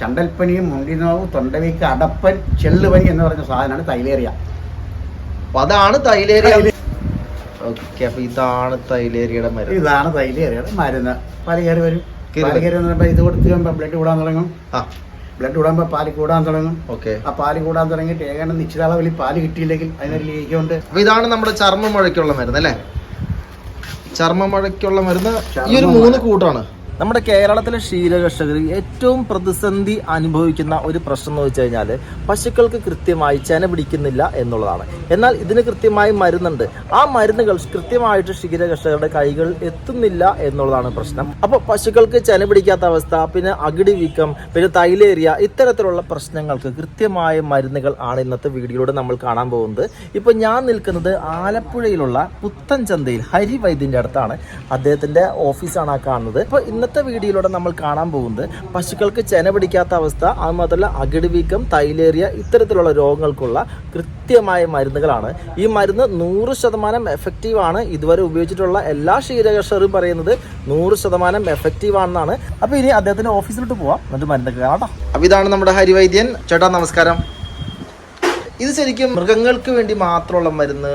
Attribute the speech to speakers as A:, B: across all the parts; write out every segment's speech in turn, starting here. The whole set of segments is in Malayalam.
A: ചണ്ടൽപ്പനിയും മുണ്ടിനോവ് തൊണ്ടവീക്ക് അടപ്പൻ ചെള്ളുപനി എന്ന് പറഞ്ഞ സാധനമാണ് തൈലേറിയ.
B: അപ്പൊ അതാണ് തൈലേറിയ. ഓക്കെ അപ്പൊ ഇതാണ് തൈലേറിയുടെ മരുന്ന്.
A: ഇതാണ് തൈലേറിയയുടെ മരുന്ന്. പലകേറി വരും.
B: പലകേറി
A: എന്ന് പറയുമ്പോൾ ഇത് കൊടുത്ത് കഴിയുമ്പോൾ ബ്ലഡ് കൂടാൻ തുടങ്ങും.
B: ആ.
A: ബ്ലഡ് കൂടാകുമ്പോൾ പാൽ കൂടാൻ തുടങ്ങും.
B: ഓക്കെ.
A: ആ പാൽ കൂടാൻ തുടങ്ങിയിട്ട് ഏതാണ്ട് നിശ്ചിത അളവിൽ പാൽ കിട്ടിയില്ലെങ്കിൽ അതിനൊരു ലീക്കുണ്ട്
B: അപ്പൊ ഇതാണ് നമ്മുടെ ചർമ്മമുഴയ്ക്കുള്ള മരുന്ന് അല്ലേ? ചർമ്മമുഴയ്ക്കുള്ള മരുന്ന് ഈ ഒരു മൂന്ന് കൂട്ടാണ് നമ്മുടെ കേരളത്തിലെ ക്ഷീരകർഷകർ ഏറ്റവും പ്രതിസന്ധി അനുഭവിക്കുന്ന ഒരു പ്രശ്നം എന്ന് വെച്ച് കഴിഞ്ഞാൽ പശുക്കൾക്ക് കൃത്യമായി ചെന പിടിക്കുന്നില്ല എന്നുള്ളതാണ്. എന്നാൽ ഇതിന് കൃത്യമായി മരുന്നുണ്ട്. ആ മരുന്നുകൾ കൃത്യമായിട്ട് ക്ഷീരകർഷകരുടെ കൈകൾ എത്തുന്നില്ല എന്നുള്ളതാണ് പ്രശ്നം. അപ്പോൾ പശുക്കൾക്ക് ചെന പിടിക്കാത്ത അവസ്ഥ പിന്നെ അകിടി വീക്കം പിന്നെ തൈലേറിയ ഇത്തരത്തിലുള്ള പ്രശ്നങ്ങൾക്ക് കൃത്യമായ മരുന്നുകൾ ആണ് ഇന്നത്തെ വീഡിയോയിലൂടെ നമ്മൾ കാണാൻ പോകുന്നത്. ഇപ്പോൾ ഞാൻ നിൽക്കുന്നത് ആലപ്പുഴയിലുള്ള പുത്തൻചന്തയിൽ ഹരി വൈദ്യന്റെ അടുത്താണ്. അദ്ദേഹത്തിന്റെ ഓഫീസാണ് ആ കാണുന്നത്. അപ്പോൾ ഇന്നത്തെ വീഡിയോയിലൂടെ നമ്മൾ കാണാൻ പോകുന്നത് പശുക്കൾക്ക് ചെന പിടിക്കാത്ത അവസ്ഥ അതുമാത്രമല്ല അകിടുവീക്കം തൈലേറിയ ഇത്തരത്തിലുള്ള രോഗങ്ങൾക്കുള്ള കൃത്യമായ മരുന്നുകളാണ്. ഈ മരുന്ന് നൂറ് ശതമാനം എഫക്റ്റീവാണ് ആണ്. ഇതുവരെ ഉപയോഗിച്ചിട്ടുള്ള എല്ലാ ക്ഷീരകർഷകരും പറയുന്നത് നൂറ് ശതമാനം എഫക്റ്റീവ് ആണെന്നാണ്. അപ്പോൾ ഇനി അദ്ദേഹത്തിന്റെ ഓഫീസിലോട്ട് പോവാം. എന്നിട്ട് മരുന്നൊക്കെ കാണാം അപ്പോൾ ഇതാണ് നമ്മുടെ ഹരിവൈദ്യൻ. ചേട്ടാ നമസ്കാരം. ഇത് ശരിക്കും മൃഗങ്ങൾക്ക് വേണ്ടി മാത്രമുള്ള മരുന്ന്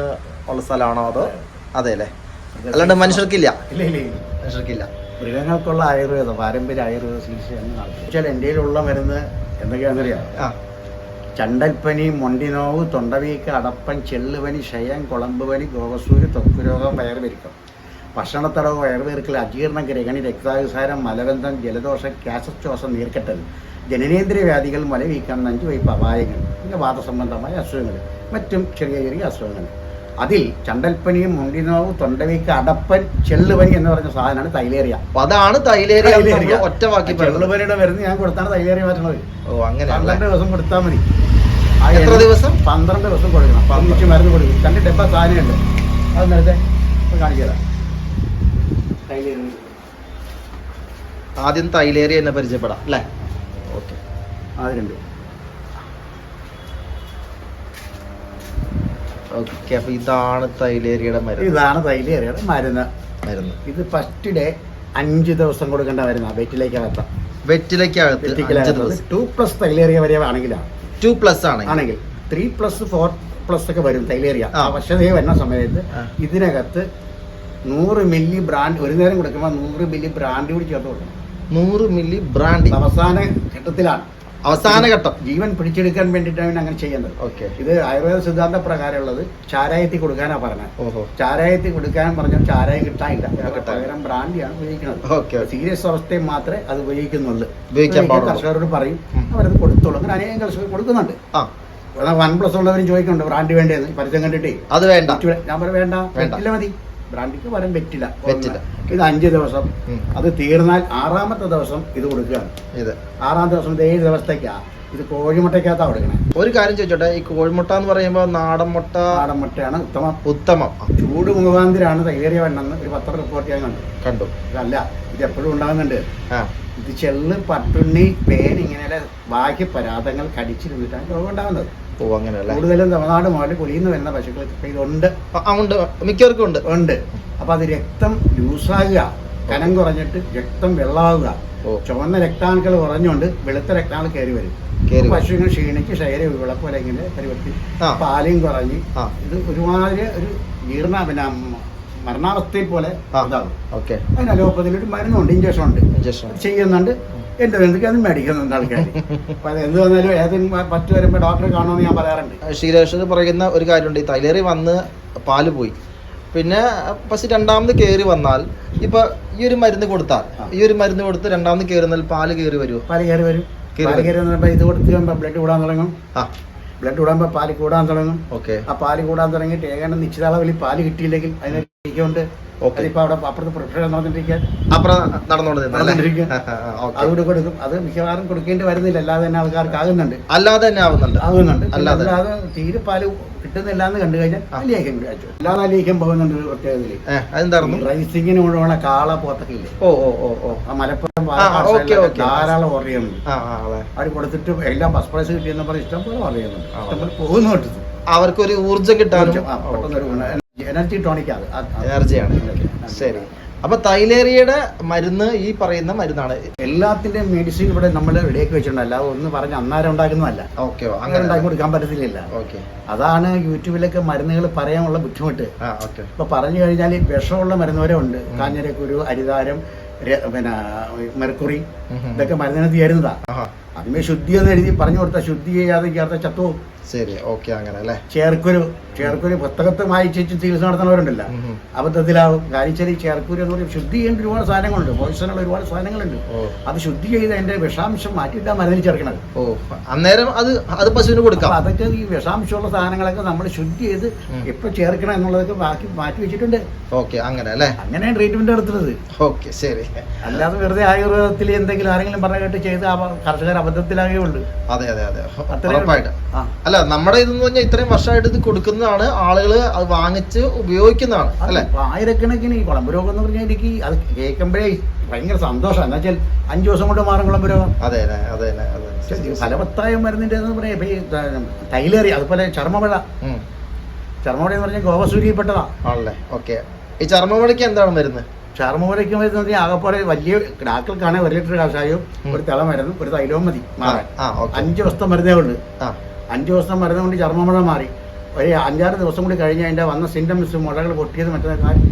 B: ഉള്ള സ്ഥലമാണോ അതോ? അതെ അല്ലേ? അല്ലാണ്ട് മനുഷ്യർക്കില്ല.
A: ഇല്ല ഇല്ല ഇല്ല.
B: മനുഷ്യർക്കില്ല.
A: മൃഗങ്ങൾക്കുള്ള ആയുർവേദം പാരമ്പര്യ ആയുർവേദ നടത്തുന്നത് വെച്ചാൽ എന്റെ കയ്യിലുള്ള മരുന്ന് എന്തൊക്കെയാണെന്നറിയാം? ചണ്ടൽപ്പനി മൊണ്ടിനോവ് തൊണ്ടവീക്ക് അടപ്പൻ ചെള്ളുപനി ക്ഷയം കുളമ്പുപനി ഗോവസൂര് ത്വക്കുരോഗം വയറുപെരുക്കം. ഭക്ഷണത്തടവ് വയറുപെരുക്കൽ അജീർണം ഗ്രഹണി രക്താവിസാരം മലബന്ധം ജലദോഷം ശ്വാസോച്ഛ്വാസം നീർക്കെട്ടൽ ജനനേന്ദ്രിയ വ്യാധികൾ മലവീക്കം നെഞ്ചുവയ്പ് അപായങ്ങൾ പിന്നെ വാദസംബന്ധമായ അസുഖങ്ങൾ മറ്റും ചെറിയ ചെറിയ അസുഖങ്ങൾ. അതിൽ ചണ്ടൽപ്പനിയും മുണ്ടിനോവ് തൊണ്ടവീക്ക് അടപ്പൻ ചെള്ളുപനി എന്ന് പറഞ്ഞ സാധനമാണ് തൈലേറിയ.
B: അതാണ്
A: തൈലേറിയ.
B: ഒറ്റവാക്കി
A: ചെള്ളുപനിയുടെ മരുന്ന് ഞാൻ കൊടുത്താണ് തൈലേറിയ മാറ്റണത്
B: ഓ അങ്ങനെ
A: പന്ത്രണ്ട് ദിവസം കൊടുത്താൽ മതി.
B: എത്ര ദിവസം?
A: പന്ത്രണ്ട് ദിവസം കൊടുക്കണം. പതിനഞ്ച് മരുന്ന് കൊടുക്കും. രണ്ട് ഡബ്ബ സാധനമുണ്ട്. അത് നേരത്തെ കാണിക്കാം കയ്യിലിരുന്ന്.
B: ആദ്യം തൈലേറിയ എന്നെ പരിചയപ്പെടാം അല്ലേ? ഓക്കെ.
A: അതിലുണ്ട്
B: ഓക്കെ അപ്പൊ ഇതാണ് തൈലേരിയുടെ മരുന്ന്.
A: ഇതാണ് തൈലേറിയുടെ മരുന്ന്.
B: മരുന്ന്.
A: ഇത് ഫസ്റ്റ് ഡേ അഞ്ച് ദിവസം കൊടുക്കേണ്ട മരുന്ന വെറ്റിലേക്ക് അകത്താം
B: വെറ്റിലേക്ക്
A: ടു പ്ലസ് തൈലേറിയ വരെ ആണെങ്കിലാണ്
B: ടു പ്ലസ് ആണ്
A: ആണെങ്കിൽ ത്രീ പ്ലസ് ഫോർ പ്ലസ് ഒക്കെ വരും തൈലേറിയ പക്ഷേ വരുന്ന സമയത്ത് ഇതിനകത്ത് നൂറ് മില്ലി ബ്രാൻഡ് ഒരു നേരം കൊടുക്കുമ്പോൾ നൂറ് മില്ലി ബ്രാൻഡ് കൂടി ചേർത്ത് കൊടുക്കണം.
B: നൂറ് മില്ലി ബ്രാൻഡി
A: അവസാന ഘട്ടത്തിലാണ്.
B: അവസാന ഘട്ടം.
A: ജീവൻ പിടിച്ചെടുക്കാൻ വേണ്ടിയിട്ടാണ് അങ്ങനെ ചെയ്യുന്നത്
B: ഓക്കെ.
A: ഇത് ആയുർവേദ സിദ്ധാന്ത പ്രകാരമുള്ളത് ചാരായത്തി കൊടുക്കാനാ പറഞ്ഞത്.
B: ഓഹോ.
A: ചാരായത്തിൽ കൊടുക്കാൻ പറഞ്ഞാൽ ചാരായം കിട്ടാനില്ല. പകരം ബ്രാൻഡിയാണ് ഉപയോഗിക്കുന്നത്.
B: ഓക്കെ
A: സീരിയസ് അവസ്ഥയിൽ മാത്രമേ അത് ഉപയോഗിക്കുന്നുള്ളൂ.
B: ഉപയോഗിക്കാൻ.
A: കർഷകരോട് പറയും. അവരത് കൊടുത്തോളൂ. അങ്ങനെ അനേകം കർഷകർ കൊടുക്കുന്നുണ്ട്.
B: ആ.
A: വൺ പ്ലസ് ഉള്ളവരും ചോദിക്കുന്നുണ്ട് ബ്രാൻഡ് വേണ്ടേന്ന്? പരസ്യം കണ്ടിട്ടേ.
B: അത് വേണ്ട.
A: ഞാൻ പറയാം വേണ്ട. ഇല്ല മതി. ബ്രാൻഡിക്ക് വരാൻ പറ്റില്ല
B: പറ്റില്ല
A: ഇത് അഞ്ച് ദിവസം. അത് തീർന്നാൽ ആറാമത്തെ ദിവസം ഇത് കൊടുക്കുകയാണ്.
B: ഇത്.
A: ആറാം ദിവസം ഇത് ഏഴ് ദിവസത്തേക്കാ. ഇത് കോഴിമുട്ടയ്ക്കകത്താ കൊടുക്കണേ.
B: ഒരു കാര്യം ചോദിച്ചോട്ടെ ഈ കോഴിമുട്ട എന്ന് പറയുമ്പോൾ നാടൻ മുട്ട
A: നാടൻ മുട്ടയാണ് ഉത്തമം.
B: ഉത്തമം.
A: ചൂട് മുഖാന്തിരാണ് തൈലേറിയ വെണ്ണെന്ന് ഒരു പത്ര റിപ്പോർട്ട് ചെയ്യാൻ കണ്ടു.
B: കണ്ടു.
A: ഇതല്ല ഇത് എപ്പോഴും ഉണ്ടാകുന്നുണ്ട്. ഇത് ചെള്ള് പട്ടുണ്ണി പേൻ ഇങ്ങനെ ബാഹ്യ പരാതങ്ങൾ കടിച്ചിരുന്നിട്ടാണ് രോഗം ഉണ്ടാകുന്നത്.
B: ഓ അങ്ങനെയല്ലേ?
A: കൂടുതലും തമിഴ്നാട് മുതൽ പൊളിയുന്നു നിന്ന് വരുന്ന പശുക്കൾക്ക് ഇപ്പൊ ഇതുണ്ട്.
B: ഉണ്ട്. മിക്കവർക്കും ഉണ്ട്.
A: ഉണ്ട്. അപ്പൊ അത് രക്തം ലൂസാകുക കനം കുറഞ്ഞിട്ട് രക്തം വെള്ളമാകുക
B: ഓ.
A: ചുവന്ന രക്താണുക്കൾ കുറഞ്ഞുകൊണ്ട് വെളുത്ത രക്താണ് കയറി വരും. പശുവിനെ ക്ഷീണിച്ച് ശരീര വിളപ്പോലെ ഇങ്ങനെ പരിവർത്തി. പാലും കുറഞ്ഞ്. ഇത് ഒരുമാതിരി ഒരു ജീർണ പിന്നെ മരണാവസ്ഥയിൽ പോലെ. ഇതാകും.
B: ഓക്കെ.
A: അതിന് അലോപ്പതിലൊരു മരുന്നുണ്ട് ഇഞ്ചക്ഷൻ ഉണ്ട് ചെയ്യുന്നുണ്ട്. എന്റെ എന്തൊക്കെ അത് മേടിക്കുന്നുണ്ട് ആൾക്കാർ എന്ത് വന്നാലും ഏതെങ്കിലും പറ്റു വരുമ്പോൾ ഡോക്ടറെ കാണുമെന്ന് ഞാൻ പറയാറുണ്ട്.
B: ശ്രീരേഷ് പറയുന്ന ഒരു കാര്യമുണ്ട്. ഈ തൈലേറി വന്ന് പാൽ പോയി. പിന്നെ പക്ഷെ രണ്ടാമത് കയറി വന്നാൽ ഇപ്പൊ ഈ ഒരു മരുന്ന് കൊടുത്താൽ ഈ ഒരു മരുന്ന് കൊടുത്ത് രണ്ടാമത് കയറി വന്നാൽ പാൽ കയറി വരുമോ
A: പാൽ കയറി വരും.
B: കയറി
A: പാൽ
B: വരും.
A: കയറി വന്നപ്പോൾ ഇത് കൊടുത്ത് കഴിയുമ്പോൾ ബ്ലഡ് കൂടാൻ തുടങ്ങും.
B: ആ.
A: ബ്ലഡ് കൂടാൻ പാൽ കൂടാൻ തുടങ്ങും.
B: ഓക്കെ.
A: ആ പാൽ കൂടാൻ തുടങ്ങിയിട്ട് ഏകദേശം നിശ്ചിത അളവിൽ പാൽ കിട്ടിയില്ലെങ്കിൽ അതിനെ അതിപ്പോ അവിടെ അപ്പുറത്ത് പ്രൊഫഷൻ നടന്നിട്ടിരിക്കാൻ.
B: അപ്പുറം.
A: അതുകൂടെ കൊടുക്കും. അത് മിക്കവാറും കൊടുക്കേണ്ടി വരുന്നില്ല. അല്ലാതെ തന്നെ ആൾക്കാർക്ക് ആകുന്നുണ്ട്.
B: അല്ലാതെ തന്നെ ആവുന്നുണ്ട്
A: ആകുന്നുണ്ട്.
B: അല്ലാതെ.
A: അത് തീരെ പാൽ കിട്ടുന്നില്ല എന്ന് കണ്ടു കഴിഞ്ഞാൽ. അലിയേക്കും കഴിച്ചു. അല്ലാതെ പോകുന്നുണ്ട് ഒരു പ്രത്യേകതയിൽ റൈസിങ്ങിന് മുഴുവൻ കാള പോത്തൊക്കെ ഇല്ലേ
B: ഓ ഓ ഓ ഓ.
A: ആ മലപ്പുറം. ധാരാളം ഓർഡർ ചെയ്യുന്നുണ്ട്. അവർ കൊടുത്തിട്ട് എല്ലാം ഫസ്റ്റ് പ്രൈസ് കിട്ടിയെന്ന് പറഞ്ഞ് ഇഷ്ടം പോലെ ഓർഡർ ചെയ്യുന്നുണ്ട്. ഇഷ്ടംപോലെ പോകുന്നു കിട്ടുന്നു
B: അവർക്കൊരു ഊർജം കിട്ടാനും
A: പെട്ടെന്നൊരു. എനർജി ടോണിക് ആണ്.
B: എനർജിയാണ്. ശരി. അപ്പൊ തൈലേറിയയുടെ മരുന്ന് ഈ പറയുന്ന മരുന്നാണ്.
A: എല്ലാത്തിന്റെയും മെഡിസിൻ ഇവിടെ നമ്മൾ റെഡിയാക്കി വെച്ചിട്ടുണ്ട്. അല്ലാതെ ഒന്ന് പറഞ്ഞ് അന്നേരം ഉണ്ടാക്കുന്നതല്ല.
B: ഓക്കെ
A: അങ്ങനെ. ഉണ്ടാക്കി കൊടുക്കാൻ പറ്റത്തില്ല
B: ഓക്കെ
A: അതാണ് യൂട്യൂബിലൊക്കെ മരുന്നുകൾ പറയാനുള്ള ബുദ്ധിമുട്ട്. ഇപ്പൊ പറഞ്ഞു കഴിഞ്ഞാൽ വിഷമുള്ള മരുന്ന് വരെ ഉണ്ട്. കാഞ്ഞിരക്കുരു അരിതാരം പിന്നെ മെർക്കുറി ഇതൊക്കെ മരുന്നിനകത്ത് ചേരുന്നതാ. അതിന് ശുദ്ധി എന്ന് എഴുതി പറഞ്ഞു കൊടുത്താൽ ശുദ്ധി ചെയ്യാതെ ചേർത്ത ചത്തു?
B: ശരി ഓക്കെ അങ്ങനെ അല്ലേ?
A: ചേർക്കുരു ചേർക്കുരു പുസ്തകത്ത് വായിച്ചു ചികിത്സ നടത്തുന്നവരുണ്ടല്ലോ. അബദ്ധത്തിലാവും. കാരിച്ചേരി ചേർക്കുരു എന്ന് പറയും ശുദ്ധി ചെയ്യേണ്ട ഒരുപാട് സാധനങ്ങളുണ്ട്. പോയിസണുള്ള ഒരുപാട് സാധനങ്ങളുണ്ട്. അത് ശുദ്ധി ചെയ്ത് അതിന്റെ വിഷാംശം മാറ്റിയിട്ടാണ് മരുന്നിൽ ചേർക്കണത്.
B: ഓ അന്നേരം അത് അത് പശുവിന് കൊടുക്കാം.
A: അതൊക്കെ ഈ വിഷാംശമുള്ള സാധനങ്ങളൊക്കെ നമ്മൾ ശുദ്ധി ചെയ്ത് എപ്പൊ ചേർക്കണം എന്നുള്ളതൊക്കെ ബാക്കി മാറ്റി വെച്ചിട്ടുണ്ട്.
B: ഓക്കെ അങ്ങനെ അല്ലേ?
A: അങ്ങനെയാണ് ട്രീറ്റ്മെന്റ് നടത്തുന്നത്.
B: ഓക്കെ ശരി.
A: അല്ലാതെ വെറുതെ ആയുർവേദത്തിൽ എന്തെങ്കിലും ആരെങ്കിലും പറഞ്ഞ കേട്ട് ചെയ്ത് കർഷകർ അബദ്ധത്തിലാകേ
B: ഉള്ളൂ. അതെ അതെ
A: അതെ.
B: ഉറപ്പായിട്ട്. അല്ല നമ്മുടെ ഇതെന്ന് പറഞ്ഞാൽ ഇത്രയും വർഷമായിട്ട് ഇത് കൊടുക്കുന്നതാണ്. ആളുകൾ അത് വാങ്ങിച്ച് ഉപയോഗിക്കുന്നതാണ് അല്ലെ?
A: ആയിരക്കണക്കിന് ഈ കുളമ്പ് രോഗം എന്ന് പറഞ്ഞാൽ എനിക്ക് അത് കേൾക്കുമ്പോഴേ ഭയങ്കര സന്തോഷമാണ് എന്താ വെച്ചാൽ അഞ്ചു ദിവസം കൊണ്ട് മാറും കുളമ്പ് രോഗം.
B: അതെ അതെ അതെ
A: ഫലവത്തായ മരുന്നിന്റെ എന്ന് പറയാം ഇപ്പൊ ഈ തൈലേറി അതുപോലെ ചർമ്മവിള. ചർമ്മവിള എന്ന് പറഞ്ഞാൽ ഗോപസൂര്യപ്പെട്ടതാ
B: ആണല്ലേ? ഓക്കെ. ഈ ചർമ്മമണിക്ക് എന്താണ് മരുന്ന്?
A: ചർമ്മവിളയ്ക്ക് മരുന്ന് ആകെപ്പോലെ വലിയ ഡാക്കൾക്കാണെങ്കിൽ ഒരു ലിറ്റർ കഷായവും ഒരു തിള മരുന്നും ഒരു തൈലവും മതി മാറാൻ. അഞ്ചു വസ്ത്രം മരുന്നേ ഉള്ളു. അഞ്ച് ദിവസം മരുന്ന് കൊണ്ട് ചർമ്മമുഴ മാറി. ഒരു അഞ്ചാറ് ദിവസം കൂടി കഴിഞ്ഞ് അതിന്റെ വന്ന സിംറ്റംസ് മുഴകൾ പൊട്ടിയത് മറ്റേ കാര്യം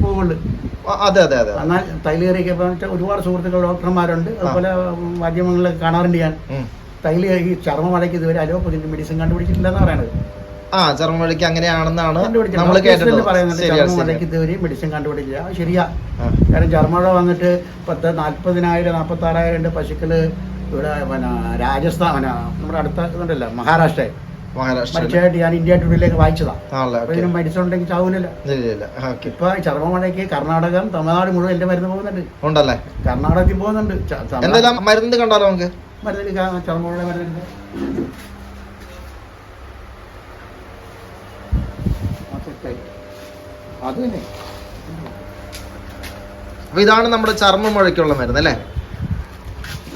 B: അതെ അതെ അതെ.
A: എന്നാൽ തൈലേറിയൊക്കെ വെച്ചാൽ ഒരുപാട് സുഹൃത്തുക്കൾ ഡോക്ടർമാരുണ്ട്. അതുപോലെ മാധ്യമങ്ങളിലൊക്കെ കാണാറുണ്ട് ഞാൻ. തൈല ഈ ചർമ്മ ചർമ്മമഴയ്ക്ക് ഇതുവരെ അലോപ്പതി മെഡിസിൻ കണ്ടുപിടിച്ചിട്ടില്ലെന്ന് പറയണത്.
B: ആ ചർമ്മമണിക്ക് അങ്ങനെയാണെന്നാണ് നമ്മൾ ശരിയാണ്
A: ഇതുവരെ മെഡിസിൻ കണ്ടുപിടിക്കില്ല ശരിയാ. കാരണം ചർമ്മഴ വന്നിട്ട് പത്ത് നാല്പതിനായിരം നാൽപ്പത്തി ആറായിരം പശുക്കൾ ഇവിടെ പിന്നെ രാജസ്ഥാൻ നമ്മുടെ അടുത്ത ഇതുണ്ടല്ലോ മഹാരാഷ്ട്ര
B: മഹാരാഷ്ട്ര
A: ഞാൻ ഇന്ത്യ ടുഡേയിലേക്ക് വായിച്ചതാ.
B: ആണല്ലേ?
A: അപ്പൊ
B: ഓക്കെ.
A: ഇതിന് മെഡിസിൻ ഉണ്ടെങ്കിൽ ചാവൂലല്ലോ ഇപ്പൊ ചർമ്മമഴയ്ക്ക് കർണാടകം തമിഴ്നാട് മുഴുവൻ എന്റെ മരുന്ന് പോകുന്നുണ്ട്.
B: ഉണ്ടല്ലേ?
A: കർണാടകത്തിൽ പോകുന്നുണ്ട്. തമിഴ്നാട്
B: മരുന്ന് കണ്ടാലോ നമുക്ക്?
A: മരുന്നിന് ചർമ്മമുള്ള മരുന്നുണ്ട് അത് തന്നെ
B: അപ്പൊ ഇതാണ് നമ്മുടെ ചർമ്മമുഴയ്ക്കുള്ള മരുന്ന് അല്ലേ?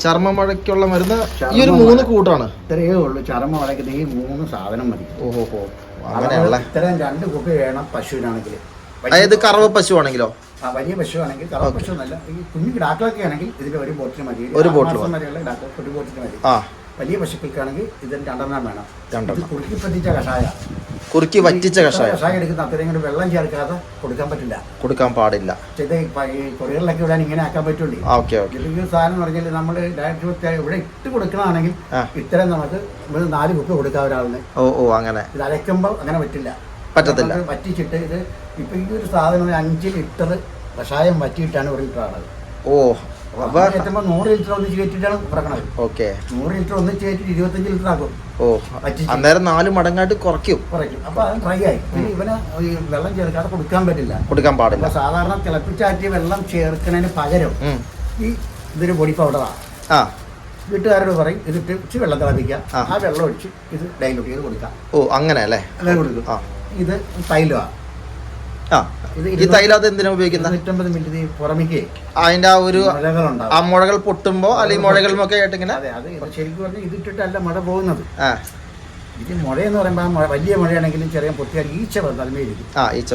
B: ചർമ്മമുഴയ്ക്കുള്ള മരുന്ന് ഈ ഒരു മൂന്ന് കൂട്ടാണ്.
A: ഇത്രയേ ഉള്ളൂ ചർമ്മ വളയ്ക്കുന്ന ഈ മൂന്ന് സാധനം മതി.
B: ഓഹോ ഹോ അങ്ങനെയുള്ള
A: ഇത്തരം രണ്ട് കുക്ക് വേണം പശുവിനാണെങ്കിൽ
B: അതായത് കറവ പശു ആണെങ്കിലോ
A: ആ വലിയ പശു ആണെങ്കിൽ കറവ് പശു നല്ല ഈ കുഞ്ഞു കിടാക്കളൊക്കെ ആണെങ്കിൽ ഇതിന്റെ ഒരു ബോട്ടിൽ മതി.
B: ഒരു ബോട്ടിൽ
A: ഒരു ബോട്ടിൽ മതി. വലിയ പശുക്കൾക്കാണെങ്കിൽ ഇതിന് രണ്ടെണ്ണം വേണം. കുറുക്കി പറ്റിച്ച കഷായ.
B: കുറുക്കി വറ്റിച്ച കഷായം.
A: കഷായം എടുക്കുന്ന അത്രയും കൂടി വെള്ളം ചേർക്കാതെ കൊടുക്കാൻ പറ്റില്ല.
B: കൊടുക്കാൻ പാടില്ല.
A: ഇത് കൊറിയറിലൊക്കെ വിടാൻ ഇങ്ങനെ ആക്കാൻ പറ്റുള്ളൂ.
B: Okay okay.
A: ഇതിൽ സാധനം പറഞ്ഞാൽ നമ്മൾ ഡയറക്റ്റ് ഇവിടെ ഇട്ട്
B: കൊടുക്കണമാണെങ്കിൽ
A: ഇത്രയും നമുക്ക് ഇവിടെ നാല് കുപ്പി കൊടുക്കാം ഒരാളിന്.
B: ഓ ഓ അങ്ങനെ.
A: ഇത് അരയ്ക്കുമ്പോൾ അങ്ങനെ പറ്റില്ല.
B: പറ്റത്തില്ല.
A: വറ്റിച്ചിട്ട് ഇത് ഇപ്പൊ ഈ ഒരു സാധനം അഞ്ച് ലിറ്റർ കഷായം വറ്റിയിട്ടാണ് ഇവിടെ ലിറ്റർ
B: ഓ
A: നൂറ് ലിറ്റർ ഒന്നിച്ച് കയറ്റിയിട്ടാണ് ഇറക്കണത്
B: ഓക്കെ.
A: നൂറ് ലിറ്റർ ഒന്നിച്ച് കയറ്റി ഇരുപത്തഞ്ച് ലിറ്റർ ആക്കും.
B: ഓ അന്നേരം നാല് മടങ്ങായിട്ട് കുറയ്ക്കും.
A: കുറയ്ക്കും. അപ്പൊ അത് ഡ്രൈ ആയി. പിന്നെ ഇവന് വെള്ളം ചേർക്കാതെ കൊടുക്കാൻ പറ്റില്ല.
B: കൊടുക്കാൻ പാടില്ല.
A: സാധാരണ തിളപ്പിച്ചാറ്റിയ വെള്ളം ചേർക്കുന്നതിന് പകരം ഈ ഇതൊരു പൊടി പൗഡറാണ്
B: ആ.
A: വീട്ടുകാരോട് പറയും ഇതിട്ട് ഇച്ചിരി വെള്ളം തിളപ്പിക്കുക.
B: ആ.
A: വെള്ളം ഒഴിച്ച് ഇത് ഡൈലൂട്ട് ചെയ്ത് കൊടുക്കാം.
B: ഓ അങ്ങനെ അല്ലേ?
A: അങ്ങനെ കൊടുക്കും. ഇത് തൈലമാണ്
B: ആ ഈ തൈലത്ത് എന്തിനാ ഉപയോഗിക്കുന്നത്
A: പുറമേക്ക്
B: അതിന്റെ ആ ഒരു ആ മുഴകൾ പൊട്ടുമ്പോ അല്ലെങ്കിൽ മുഴകളിലൊക്കെ ആയിട്ട് ഇങ്ങനെ
A: ഇത് ശരിക്കും പറഞ്ഞാൽ ഇതിട്ടിട്ടല്ല മഴ പോകുന്നത്.
B: ആ.
A: മുഴ എന്ന് പറയുമ്പോൾ വലിയ മുഴയാണെങ്കിലും ചെറിയ പൊട്ടിയാൽ ഈച്ച തലമേലിരിക്കും.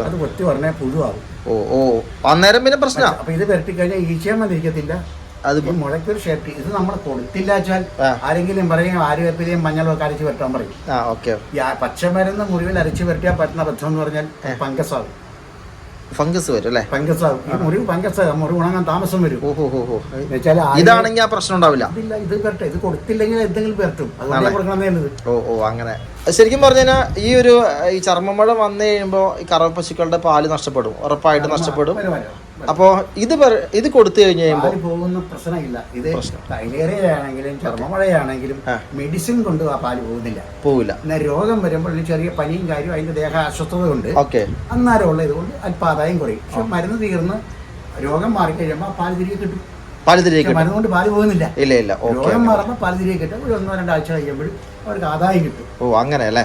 A: അത് പൊട്ടി പറഞ്ഞാൽ പുഴുവാകും.
B: ഓ ഓ. അന്നേരം പിന്നെ പ്രശ്നം.
A: അപ്പൊ ഇത് പെരട്ടി കഴിഞ്ഞാൽ ഈച്ചയും വന്നിരിക്കത്തില്ല.
B: അത്
A: ഈ മുഴയ്ക്കൊരു ഷേർട്ട് ഇത് നമ്മൾ കൊടുത്തില്ല വെച്ചാൽ ആരെങ്കിലും പറയും ആര്യവേപ്പിലയും മഞ്ഞളും ഒക്കെ അരച്ച് വെട്ടാൻ പറയും. പച്ചമരുന്ന് മുറിവിൽ അരച്ച് വരട്ടിയാൽ പറ്റുന്ന പ്രശ്നം എന്ന് പറഞ്ഞാൽ പങ്കസാകും
B: ഫംഗസ് വരും അല്ലേ?
A: ഫംഗസ് ഈ മുറിവ് ഫംഗസ് മുറിവ് ഉണങ്ങാൻ താമസം വരും.
B: ഓ ഹോ
A: എന്നുവെച്ചാൽ
B: ഇതാണെങ്കിൽ ആ പ്രശ്നം ഉണ്ടാവില്ല.
A: ഇതില്ല ഇത് പെരട്ടെ ഇത് കൊടുത്തില്ലെങ്കിൽ എന്തെങ്കിലും പെരട്ടും? കൊടുക്കണം
B: ഓ ഓ അങ്ങനെ. ശരിക്കും പറഞ്ഞു കഴിഞ്ഞാൽ ഈ ഒരു ഈ ചർമ്മമഴ വന്നു കഴിയുമ്പോൾ ഈ കറവ പശുക്കളുടെ പാൽ നഷ്ടപ്പെടും ഉറപ്പായിട്ട് നഷ്ടപ്പെടും. അപ്പോ ഇത് ഇത് കൊടുത്തു കഴിഞ്ഞ് കഴിയുമ്പോൾ
A: പോകുന്ന പ്രശ്നമില്ല. ഇത്
B: പ്രശ്നം.
A: തൈലേറിയാണെങ്കിലും ചർമ്മമഴയാണെങ്കിലും. മെഡിസിൻ കൊണ്ട് ആ പാൽ പോകുന്നില്ല.
B: പോകില്ല
A: എന്നാൽ രോഗം വരുമ്പോൾ ചെറിയ പനിയും കാര്യവും അതിന്റെ ദേഹ അസ്വസ്ഥത കൊണ്ട്
B: ഓക്കെ.
A: അന്നേരമുള്ള ഇതുകൊണ്ട് അല്പാദായം കുറയും. പക്ഷെ മരുന്ന് തീർന്ന് രോഗം മാറിക്കഴിയുമ്പോൾ ആ പാൽ തിരികെ കിട്ടും.
B: പാൽ
A: പക്ഷെ
B: തിരികെ
A: മരുന്ന് കൊണ്ട് പാൽ പോകുന്നില്ല.
B: ഇല്ല ഇല്ല. ഓക്കെ
A: രോഗം മാറുമ്പോൾ പാൽ തിരികെ കിട്ടും ഒരു ഒന്നോ രണ്ടാഴ്ച കഴിയുമ്പോൾ അവർക്ക് ആദായം കിട്ടും.
B: ഓ അങ്ങനെ അല്ലേ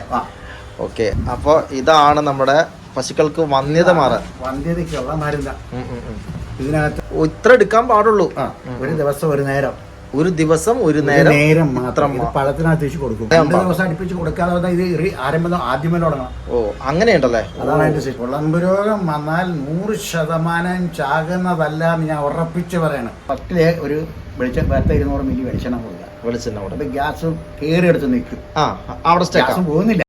B: ഓക്കെ അപ്പോൾ ഇതാണ് നമ്മുടെ പശുക്കൾക്ക് വന്ധ്യത മാറാൻ.
A: വന്ധ്യതയ്ക്കുള്ള മരുന്ന്. ഇതിനകത്ത്
B: ഇത്ര എടുക്കാൻ പാടുള്ളൂ.
A: ഒരു ദിവസം ഒരു നേരം.
B: ഒരു ദിവസം ഒരു നേരം
A: നേരം മാത്രം. പഴത്തിനകത്ത് വെച്ച് കൊടുക്കും. രണ്ട് ദിവസം അടുപ്പിച്ച് കൊടുക്കാതെ ഇത് ആരംഭം ആദ്യമേ തുടങ്ങണം.
B: ഓ അങ്ങനെയുണ്ടല്ലേ?
A: അതാണ് അതിന്റെ കുളമ്പ് രോഗം വന്നാൽ നൂറ് ശതമാനം ചാകുന്നതല്ല എന്ന് ഞാൻ ഉറപ്പിച്ച് പറയണം. പത്തിലെ ഒരു വെളിച്ചം പത്ത് ഇരുന്നൂറ് മില്ലി വെളിച്ചെണ്ണ കൊടുക്കുക
B: വെളിച്ചെണ്ണ
A: കൊടുക്കുക. ഗ്യാസ് കയറി എടുത്ത് നിൽക്കും.
B: ആ അവിടെ
A: ഗ്യാസ് പോകുന്നില്ല.